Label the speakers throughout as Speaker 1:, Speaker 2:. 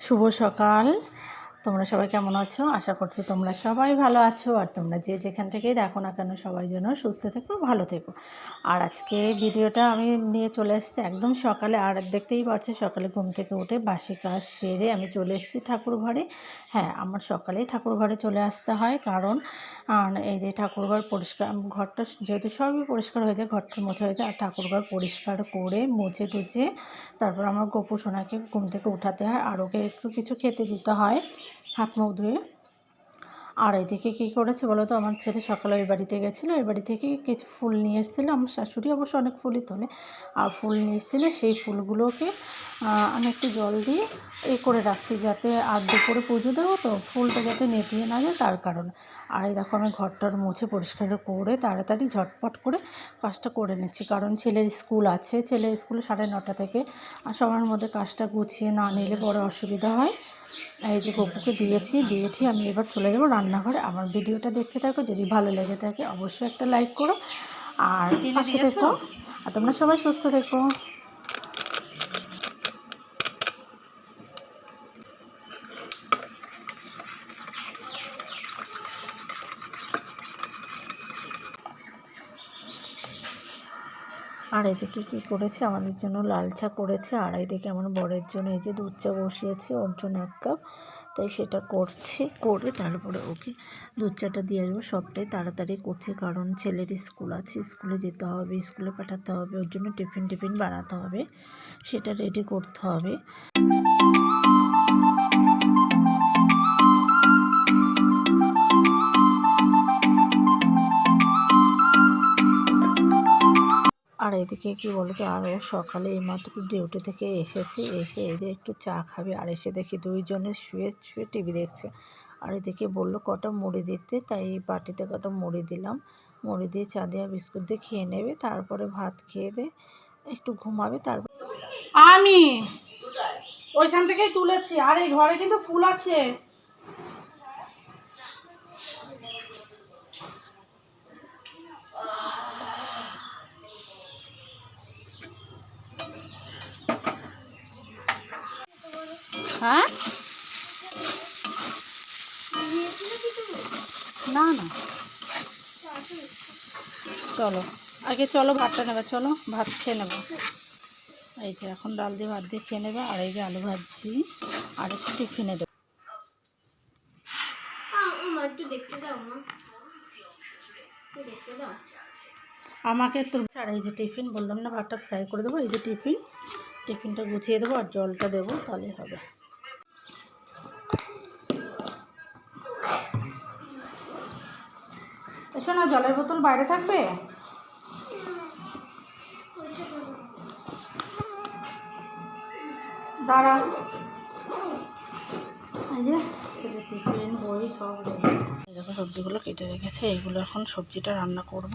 Speaker 1: শুভ সকাল। তোমরা সবাই কেমন আছো? আশা করছি তোমরা সবাই ভালো আছো আর তোমরা যে যেখান থেকেই দেখো না কেন সবাই যেন সুস্থ থেকো, ভালো থেকো। আর আজকে ভিডিওটা আমি নিয়ে চলে এসেছি একদম সকালে, আর দেখতেই পাচ্ছি সকালে ঘুম থেকে উঠে বাসি কাজ সেরে আমি চলে এসেছি ঠাকুর ঘরে। হ্যাঁ আমার সকালেই ঠাকুর ঘরে চলে আসতে হয় কারণ এই যে ঠাকুর ঘর পরিষ্কার, ঘরটা যেহেতু সবই পরিষ্কার হয়ে যায় ঘরটা মোছা হয়ে যায়, আর ঠাকুর ঘর পরিষ্কার করে মুছে টুচে তারপর আমার গোপু সোনাকে ঘুম থেকে উঠাতে হয় আর ওকে একটু কিছু খেতে দিতে হয়। হাত মুখ ধুয়ে। আর এদিকে কী করেছে বলো তো? আমার ছেলে সকালে ওই বাড়িতে গেছিল, ওই বাড়ি থেকে কিছু ফুল নিয়ে এসেছিল। আমার শাশুড়ি অবশ্য অনেক ফুলই তোলে। আর ফুল নিয়ে এসেছিল, সেই ফুলগুলোকে আমি একটু জল দিয়ে এ করে রাখছি যাতে আর দুপুরে পুজো দেবো তো, ফুলটা যাতে নেতিয়ে না যায় তার কারণে। আর এই দেখো আমি ঘরটার মুছে পরিষ্কার করে তাড়াতাড়ি ঝটপট করে কাজটা করে নিচ্ছি। কারণ ছেলের স্কুল আছে, ছেলের স্কুল সাড়ে নটা থেকে। আর সময়ের মধ্যে কাজটা গুছিয়ে না নিলে বড় অসুবিধা হয়। এই যে গপুকে দিয়েছি দিয়ে দিয়েছি আমি এবার চলে যাব রান্নাঘরে। আমার ভিডিওটা দেখতে থাকো যদি ভালো লেগে থাকে অবশ্যই একটা লাইক করো। আর পাশে থেকো। আর তোমরা সবাই সুস্থ থেকো। আর এদিকে কী করেছে? আমাদের জন্য লাল চা করেছে। আর এদিকে আমার বরের জন্য এই যে দুধ চা বসিয়েছে, ওর জন্য এক কাপ। তাই সেটা করছে, করে তারপরে ওকে দুধ চাটা দিয়ে আসব। সবটাই তাড়াতাড়ি করছে, কারণ ছেলের স্কুল আছে, স্কুলে যেতে হবে, স্কুলে পাঠাতে হবে, ওর জন্য টিফিন টিফিন বানাতে হবে, সেটা রেডি করতে হবে। আর এদিকে কি বলতো আরও সকালে এইমাত্র ডিউটি থেকে এসেছে, এসে এই যে একটু চা খাবে, আর এসে দেখি দুইজনে শুয়ে শুয়ে টিভি দেখছে। আর এদিকে বলল কটা মুড়ি দিতে, তাই বাটিতে কটা মুড়ি দিলাম। মুড়ি দিয়ে চা দেওয়া বিস্কুট দিয়ে খেয়ে নেবে, তারপরে ভাত খেয়ে দে, একটু ঘুমাবে, তারপর
Speaker 2: আমি ওইখান থেকেই তুলেছি, আর এই ঘরে কিন্তু ফুল আছে।
Speaker 1: হ্যাঁ? না না। চলো, আগে চলো ভাতটা নেবে, চলো, ভাত খেয়ে নেব। এই যে এখন ডাল দিয়ে ভাত দিয়ে খেয়ে নেবে, আর এই যে আলু ভাজি আর একটু টিফিনে দেবো। আমাকে তোর আর এই যে টিফিন, বললাম না ভাতটা ফ্রাই করে দেবো, এই যে টিফিন। টিফিনটা গুছিয়ে দেবো আর জলটা দেবো, তাহলেই হবে।
Speaker 2: এসো না জলের বোতল বাইরে থাকবে? দাঁড়া।
Speaker 1: এই যে টিফিন, বই সব দেখো, সবজিগুলো কেটে রেখেছে। এগুলো এখন সবজিটা রান্না করব।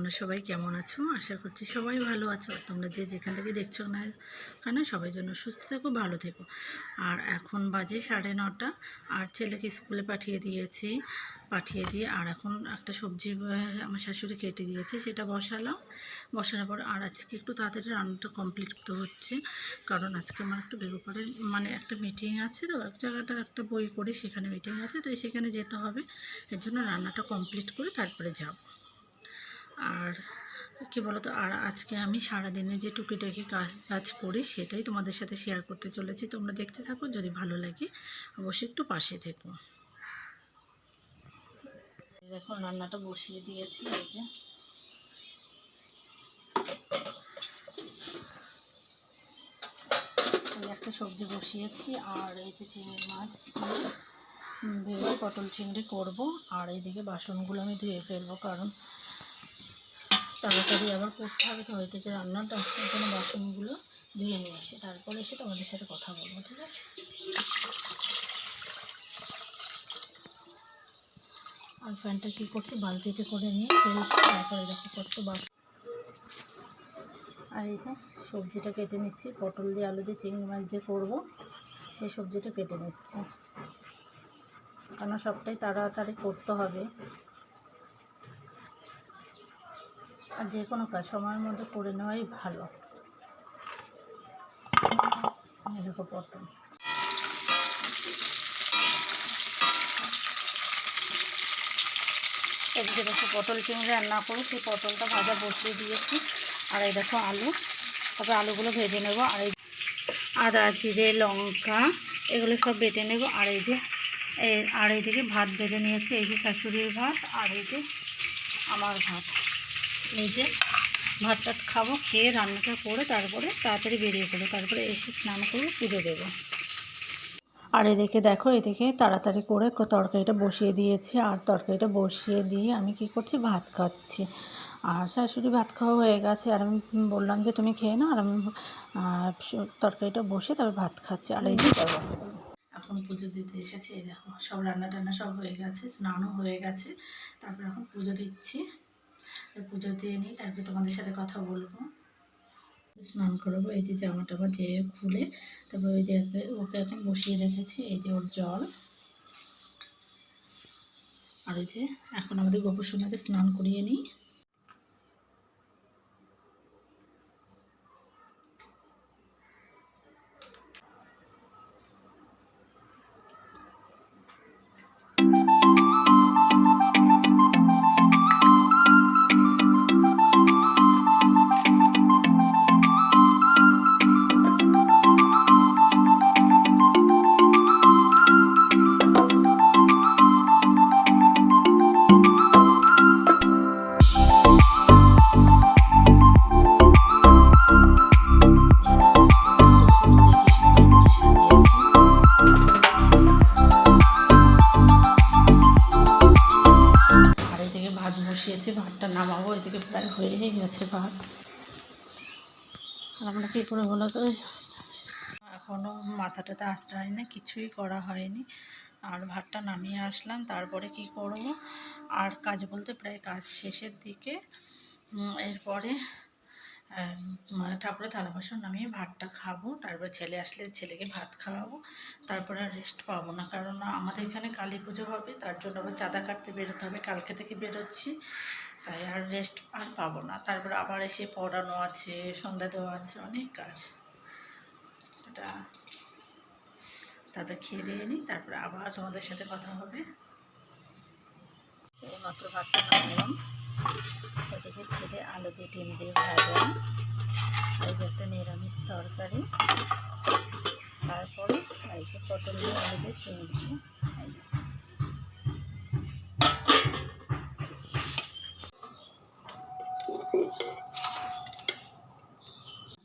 Speaker 1: তোমরা সবাই কেমন আছো? আশা করছি সবাই ভালো আছো। তোমরা যে যেখান থেকে দেখছ না কেন, সবাই জন্য সুস্থ থেকো, ভালো থেকো। আর এখন বাজে সাড়ে নটা, আর ছেলেকে স্কুলে পাঠিয়ে দিয়েছি, পাঠিয়ে দিয়ে আর এখন একটা সবজি আমার শাশুড়ি কেটে দিয়েছে, সেটা বসালাম। বসানোর পর আর আজকে একটু তাড়াতাড়ি রান্নাটা কমপ্লিট করতে হচ্ছে, কারণ আজকে আমার একটু বেগুপাড়ের মানে একটা মিটিং আছে তো, এক জায়গাটা একটা বই করি, সেখানে মিটিং আছে তাই সেখানে যেতে হবে। এর জন্য রান্নাটা কমপ্লিট করে তারপরে যাব। আর কী বলতো, আর আজকে আমি সারাদিনে যে টুকিটাকি কাজ কাজ করি সেটাই তোমাদের সাথে শেয়ার করতে চলেছি। তোমরা দেখতে থাকো, যদি ভালো লাগে অবশ্যই একটু পাশে থেকো। দেখো, রান্নাটা বসিয়ে দিয়েছি, এই যে। একটা সবজি বসিয়েছি, আর এই যে চিংড়ি মাছ ভেজে পটল চিংড়ি করব, আর এইদিকে বাসনগুলো আমি ধুয়ে ফেলব, কারণ তাড়াতাড়ি আবার করতে হবে তো হয়তো যে রান্নাটা ওখানে বাসনগুলো ধুয়ে নিয়ে আসে। তারপরে এসে তোমাদের সাথে কথা বলব, ঠিক আছে? আর ফ্যানটা কী করছি? বালতিতে করে নিয়ে ফেলছি, তারপরে দেখো কত বাস আর এই যে সবজিটা কেটে নিচ্ছি, পটল দিয়ে আলু দিয়ে, চিংড়ি মাছ দিয়ে করব সেই সবজিটা কেটে নিচ্ছি। কেন সবটাই তাড়াতাড়ি করতে হবে? আর যে কোনো কাজ সময়ের মধ্যে করে নেওয়াই ভালো। দেখো পটল। এদিকে দেখো পটল চিংড়ি রান্না করে, সেই পটলটা ভাজা বসিয়ে দিয়েছি। আর এই দেখো আলু। তারপরে আলুগুলো ভেজে নেব। আর এই আদা, জিরে, লঙ্কা, এগুলো সব বেটে নেব। আর এই যে আর এই- এইদিকে ভাত ভেজে নিয়েছি, এই যে শাশুড়ির ভাত, আর এই যে আমার ভাত। এই যে ভাতটা খাব, খেয়ে রান্নাটা করে তারপরে তাড়াতাড়ি বেরিয়ে পড়ব। তারপরে এসে স্নান করে পুজো দেবো। আর এদিকে দেখো, এদিকে তাড়াতাড়ি করে তরকারিটা বসিয়ে দিয়েছি। আর তরকারিটা বসিয়ে দিয়ে আমি কি করছি? ভাত খাচ্ছি। আর শাশুড়ি ভাত খাওয়া হয়ে গেছে। আর আমি বললাম যে, তুমি খেয়ে নাও। আর আমি তরকারিটা বসে তারপর ভাত খাচ্ছি। আর এই যে। এখন পুজো দিতে এসেছি। এই দেখো, সব রান্না টান্না সব হয়ে গেছে, স্নানও হয়ে গেছে। তারপর এখন পুজো দিচ্ছি। পুজো দিয়ে নিই, তারপরে তোমাদের সাথে কথা বলব। স্নান করব, এই যে জামা টামা যে খুলে, তারপর ওই যে ওকে এখন বসিয়ে রেখেছি, এই যে ওর জল। আর ওই যে এখন আমাদের গোপসোনাকে স্নান করিয়ে নিই। বসিয়েছি, ভাতটা নামাবো, এদিকে প্রায় হয়েই গেছে ভাত। আর আমরা কী করে বলো তো? এখনও আসতে না কিছুই করা হয়নি। আর ভাতটা নামিয়ে আসলাম, তারপরে কি করব? আর কাজ বলতে প্রায় কাজ শেষের দিকে। এরপরে ঠাকুরের থালা বাসন নামিয়ে ভাতটা খাব। তারপর ছেলে আসলে ছেলেকে ভাত খাওয়াবো। তারপরে আর রেস্ট পাবো না। কারণ আমাদের এখানে কালী পুজো হবে, তার জন্য আবার চাঁদা কাটতে বেরোতে হবে। কালকে থেকে বেরোচ্ছি, তাই আর রেস্ট আর পাবো না। তারপর আবার এসে পড়ানো আছে, সন্ধ্যা দেওয়া আছে, অনেক কাজ। এটা তারপরে খেয়ে দিয়ে নিই, তারপরে আবার তোমাদের সাথে কথা হবে। এইমাত্র ভাতটা এদিকে ছেলে আলু দিয়ে ডিম দিয়ে ভাজা এই যে একটা নিরামিষ তরকারি। এই যে পটল দিয়ে আলু দিয়ে চিংড়ি এই যে।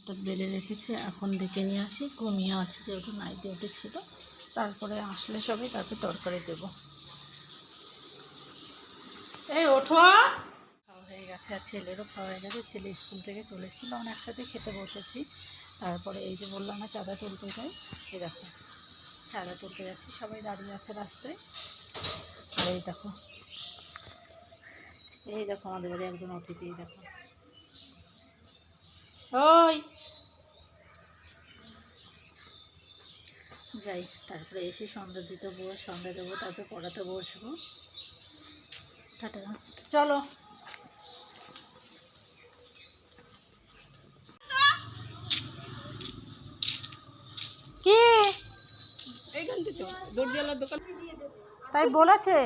Speaker 1: ভাতটা বেড়ে রেখেছি, এখন ডেকে নিয়ে আসি। ঘুমিয়ে আছে যেহেতু নাইট ডিউটি ছিল। তারপরে আসলে সবাই তারপরে তরকারি দেবো।
Speaker 2: এই ওঠো।
Speaker 1: গেছে আর ছেলেরও খাওয়া হয়ে গেছে। ছেলে স্কুল থেকে চলে এসেছিল, আমরা একসাথে খেতে বসেছি। তারপরে এই যে বললাম না, চাঁদা তুলতে যাই। এই দেখো, চাঁদা তুলতে যাচ্ছি। সবাই দাঁড়িয়ে আছে রাস্তায়। আর এই দেখো এই দেখো আমাদের বাড়ি একজন অতিথি দেখো। ওই! যাই, তারপরে এসে সন্ধ্যা দিতে বসে সন্ধ্যা দেবো, তারপরে পড়াতে বসবো। টাটা।
Speaker 2: চলো। কি? তাই বলেছে?